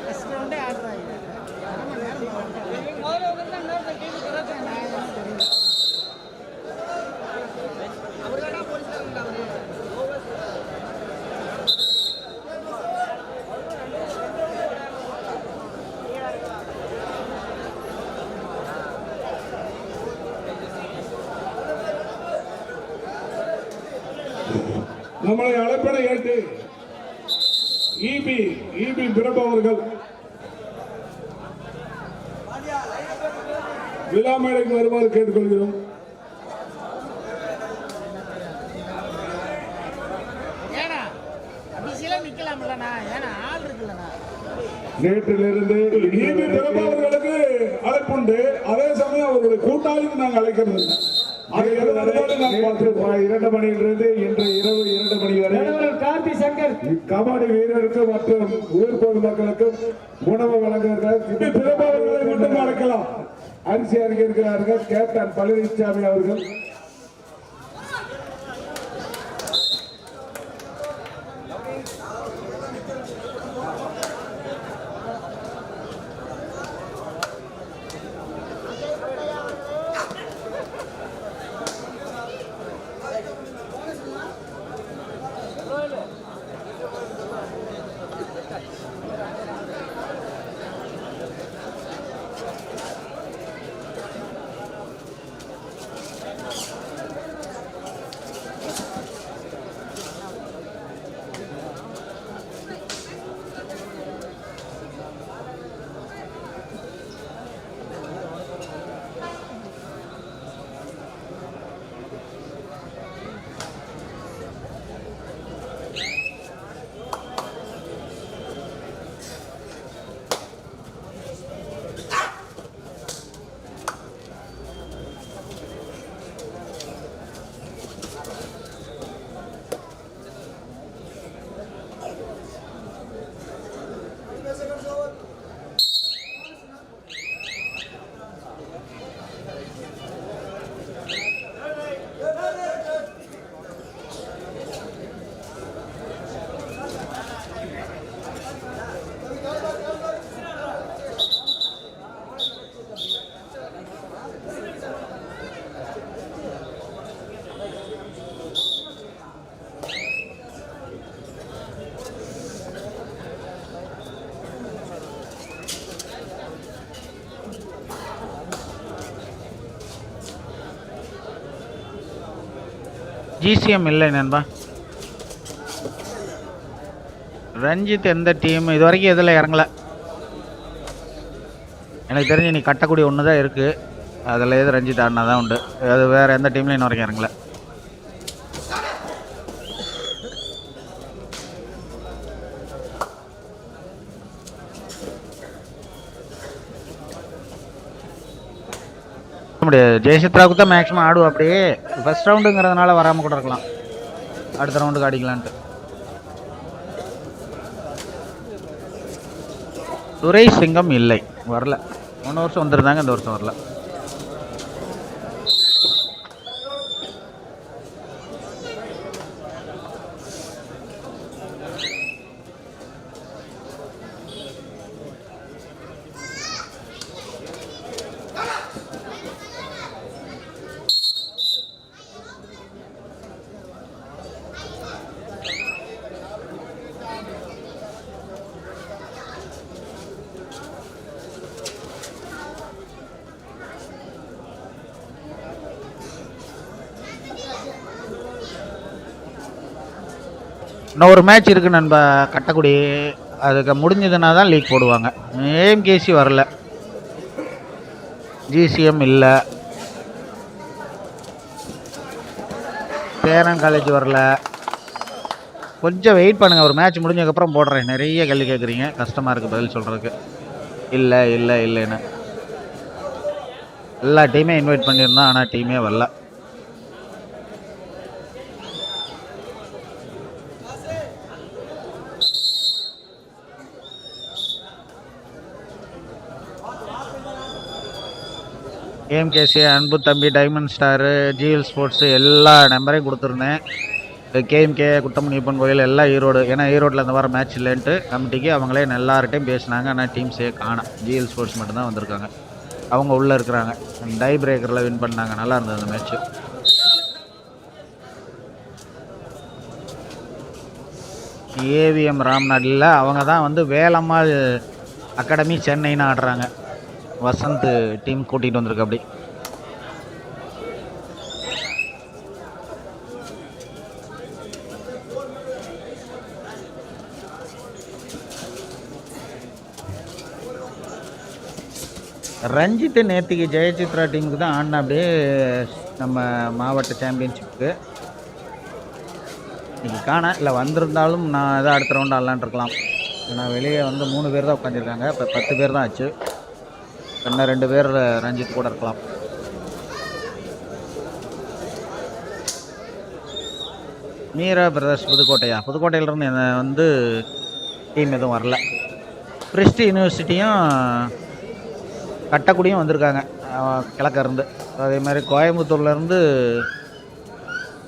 First ரவுண்டே ஆடுறாங்க முதல்ல வந்திருந்தா இன்னொரு டீம் கிராஸ் நான் என்ன தெரியல அவர்தான் போலீஸ்காரங்க அவரு நம்மளை அழைப்பதை ஏற்று இபி இபி பிரபு அவர்கள். விழா மேடைக்கு வருமாறு கேட்டுக்கொள்கிறோம். நேற்றிலிருந்து இபி பிரபு அவர்களுக்கு அழைப்புண்டு. அதே சமயம் அவருடைய கூட்டாளிக்கு நாங்கள் அழைக்கிறது இரண்டு மணியிலிருந்து இன்று இரவு இரண்டு மணி வரை கார்த்தி சங்கர். கபடி வீரருக்கு மற்றும் ஊர் பொதுமக்களுக்கு உணவு வழங்குகிறார் அவர்களை மட்டும் அழைக்கலாம் அரிசி அருகே இருக்கிறார்கள். கேப்டன் பழனிசாமி அவர்கள். ஜிசிஎம் இல்லை நண்பா. ரஞ்சித் எந்த டீம் இது வரைக்கும் எதில் இறங்கல. எனக்கு தெரிஞ்சு நீ கட்டக்கூடிய ஒன்று தான் இருக்குது அதில் எது ரஞ்சித் ஆடினா தான் உண்டு. அது வேறு எந்த டீம்லையும் இன்ன வரைக்கும் இறங்கல. முடியாது. ஜெயசித்ராவுக்கு தான் மேக்ஸிமம் ஆடுவோம் அப்படியே. ஃபர்ஸ்ட் ரவுண்டுங்கிறதுனால வராமல் கூட இருக்கலாம். அடுத்த ரவுண்டுக்கு அடிக்கலான்ட்டு. துரை சிங்கம் இல்லை. வரல. மூணு வருஷம் வந்திருந்தாங்க இந்த வருஷம் வரல. இன்னும் ஒரு மேட்ச் இருக்கு நண்பா கட்டக்குடி. அதுக்கு முடிஞ்சதுன்னா தான் லீக் போடுவாங்க. ஏஎம்கேசி வரல? ஜிசிஎம் இல்லை. சேரன் காலேஜ் வரல. கொஞ்சம் வெயிட் பண்ணுங்கள் ஒரு மேட்ச் முடிஞ்சதுக்கப்புறம் போடுறேன். நிறைய கேள்வி கேட்குறீங்க கஷ்டமாக இருக்குது பதில் சொல்கிறதுக்கு இல்லை இல்லை இல்லைன்னு. எல்லா டீமே இன்வைட் பண்ணியிருந்தோம் ஆனால் டீமே வரல. ஏஎம்கேசி அன்பு தம்பி டைமண்ட் ஸ்டாரு ஜிஎல் ஸ்போர்ட்ஸு எல்லா நம்பரையும் கொடுத்துருந்தேன். கேஎம்கே குட்டமணியப்பன் கோயில் எல்லாம் ஈரோடு ஏன்னா ஈரோட்டில் இந்த வாரம் மேட்ச் இல்லைன்ட்டு கமிட்டிக்கு அவங்களே எல்லார்ட்டையும் பேசினாங்க. ஆனால் டீம்ஸே காணும் ஜிஎல் ஸ்போர்ட்ஸ் மட்டும்தான் வந்திருக்காங்க. அவங்க உள்ளே இருக்கிறாங்க. டை பிரேக்கரில் வின் பண்ணாங்க. நல்லா இருந்தது அந்த மேட்ச்சு. ஏவிஎம் ராம்நாடில் அவங்க தான் வந்து வேலம்மாள் அகாடமி சென்னைன்னு ஆடுறாங்க. வசந்த் டீம் கூட்டிகிட்டு வந்திருக்கு அப்படி. ரஞ்சித் நேத்திக்கு ஜெயசித்ரா டீமுக்கு தான் ஆடினா அப்படியே நம்ம மாவட்ட சாம்பியன்ஷிப்புக்கு இன்னைக்கு காண இல்லை வந்திருந்தாலும் நான் எதாவது அடுத்த ரவுண்ட் ஆடலான் இருக்கலாம். ஏன்னா வெளியே வந்து மூணு பேர் தான் உட்காந்துருக்காங்க இப்போ பத்து பேர் தான் ஆச்சு. இன்னும் ரெண்டு பேர் ரஞ்சித் கூட இருக்கலாம். மீரா பிரதர்ஸ் புதுக்கோட்டையா? புதுக்கோட்டையிலேருந்து என்ன வந்து டீம் எதுவும் வரல. கிறிஸ்டி யூனிவர்சிட்டியும் கட்டக்குடியும் வந்திருக்காங்க. அஹ் இருந்து. அதே மாதிரி கோயம்புத்தூர்லேருந்து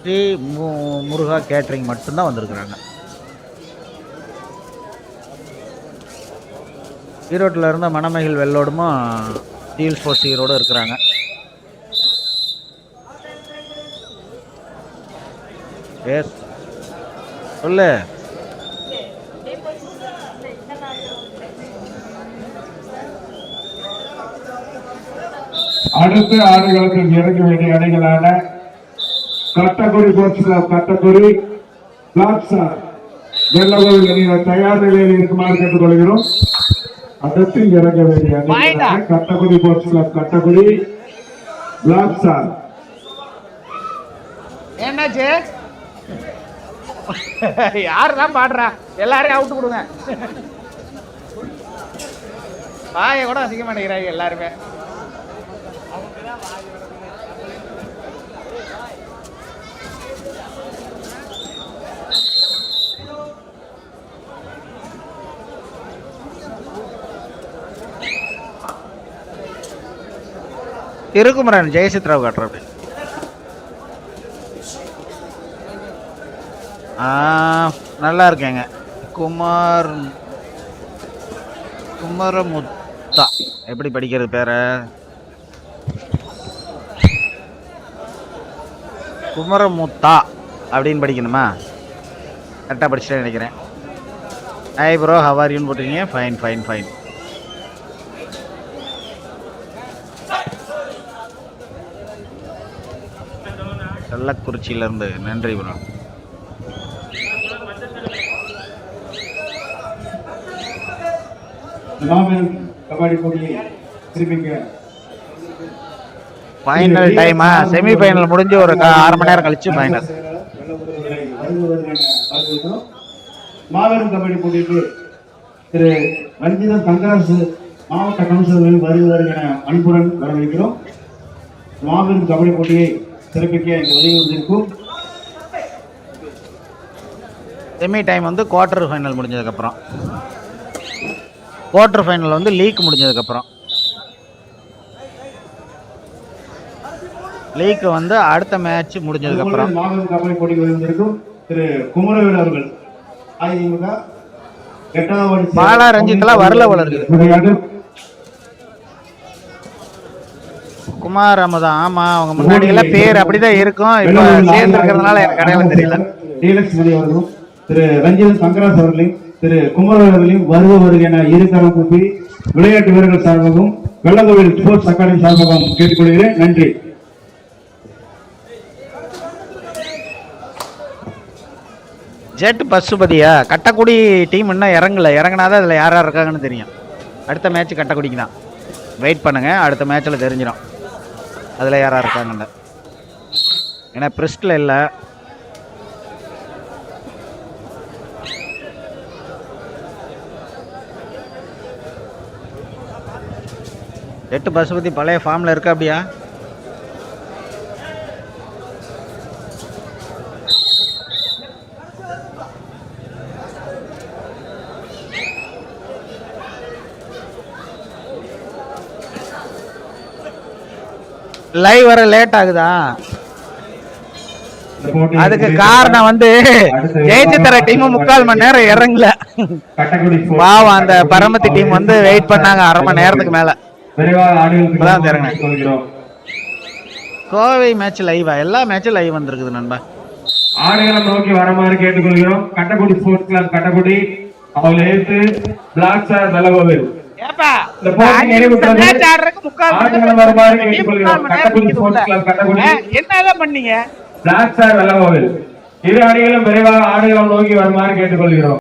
ஸ்ரீ மு முருகா கேட்ரிங் மட்டும்தான் வந்திருக்கிறாங்க. ஈரோட்டில் இருந்த மணமகிழ் வெள்ளோடுமா டீல் ஃபோர்ஸ் ஈரோடு இருக்கிறாங்க. எஸ் சொல்லு. அடுத்த ஆடுகளுக்கு இறங்க வேண்டிய அணிகளான கட்டக்குடி கோட்ஸ் கிளப் கட்டக்குடி பிளாக்ஸார் வெள்ளகோவில் அணியினர் தயார் நிலையில் இருக்குமாறு கேட்டுக்கொள்கிறோம். அடுத்து இறங்க வேண்டிய கட்டக்குடி கோட்ஸ் கிளப் கட்டக்குடி பிளாக்ஸார் என்னாச்சு? யார் தான் பாடுறா? எல்லாரையும் அவுட்டு கொடுங்க. வாயை கூட அதிக மாட்டேங்கிறாங்க எல்லாருமே. திருக்குமரன் ஜெயசித்ராவ் காட்டுற நல்லா இருக்கேங்க. குமார் குமரமுத்தா. எப்படி படிக்கிறது பேர? குமரமுத்தா அப்படின்னு படிக்கணுமா? கரெக்டாக படிச்சுட்டேன் நினைக்கிறேன். ஐ ப்ரோ ஹவாரின்னு போட்டிருக்கீங்க? ஃபைன் ஃபைன் ஃபைன் கள்ளக்குறிச்சியிலேருந்து நன்றி ப்ரோ. ஃபைனல் டைமா செமி ஃபைனல் முடிஞ்சு ஒரு அரை மணி நேரம் கழிச்சு ஃபைனல் மாபெரும் கபடி போட்டிக்கு திரு ரஞ்சிதன் தங்கராசு மாவட்ட கவுன்சிலர்கள் வருகிறார் என அன்புடன் வரவேற்கிறோம். மாபெரும் கபடி போட்டியை சிறப்பிக்க இங்கு வெளியிருந்திருக்கும் செமி டைம் வந்து குவார்டர் ஃபைனல் முடிஞ்சதுக்கப்புறம். குவார்டர் ஃபைனல் வந்து லீக் முடிஞ்சதுக்கப்புறம். லீக் வந்து அடுத்த மேட்ச் முடிஞ்சதுக்கப்புறம். திரு குமரவேல் அவர்கள் பாலா ரஞ்சித்லாம் வரல போல இருக்குது விளையாட்டு குமார் அமதா ஆமா அவங்க முன்னாடி எல்லாம் பேர் அப்படிதான் இருக்கும். இப்ப சேர்ந்துருக்கிறதுனால எனக்கு அடையாளம் தெரியல. மணி அவர்களும் திரு ரஞ்சிதன் தங்கராஜ் அவர்களையும் திரு குமரவேல் அவர்களையும் வருக வருக என இருக்கரம் கூப்பி விளையாட்டு வீரர்கள் சார்பாகவும் வெள்ளங்கோவில் ஸ்போர்ட்ஸ் அகாடமி சார்பாகவும் கேட்டுக்கொள்கிறேன். நன்றி. ஜெட் பசுபதியா? கட்டக்குடி டீம் இன்னும் இறங்கல. இறங்குனாதான் அதில் யார் யார் இருக்காங்கன்னு தெரியும். அடுத்த மேட்ச் கட்டக்குடிக்கு தான் வெயிட் பண்ணுங்க. அடுத்த மேட்ச்சில் தெரிஞ்சிடும். அதில் யாராக இருக்காங்க இருக்காங்கன்னு ஏன்னா பிரிஸ்டில் இல்லை. எட்டு பசுபதி பழைய ஃபார்மில் இருக்கா அப்படியா? லைவ் வர லேட் ஆகுதா? அதுக்கு காரணம் வந்து ஜெயிச்சு தர டீம் முக்கால் மணி நேரம் இறங்கல. பாவம் அந்த பரமத்தி டீம் வந்து வெயிட் பண்ணாங்க அரை மணி நேரத்துக்கு மேல. கோவை மேட்ச் லைவா எல்லா மேட்சும் லைவ் வந்திருக்குது நண்பா. ஆடுகளம் நோக்கி வரமாறு கேட்டுக்கொள்கிறோம். கட்டக்குடி ஸ்போர்ட்ஸ் கிளப் கட்டக்குடி அவளை ஏற்று பிளாக் ஸ்டார் நல்லகோவில் என்னதான் பண்ணீங்க? பிளாக் வெள்ளகோவில் இரு அணிகளும் விரைவாக ஆடுகளம் நோக்கி வருமாறு கேட்டுக்கொள்கிறோம்.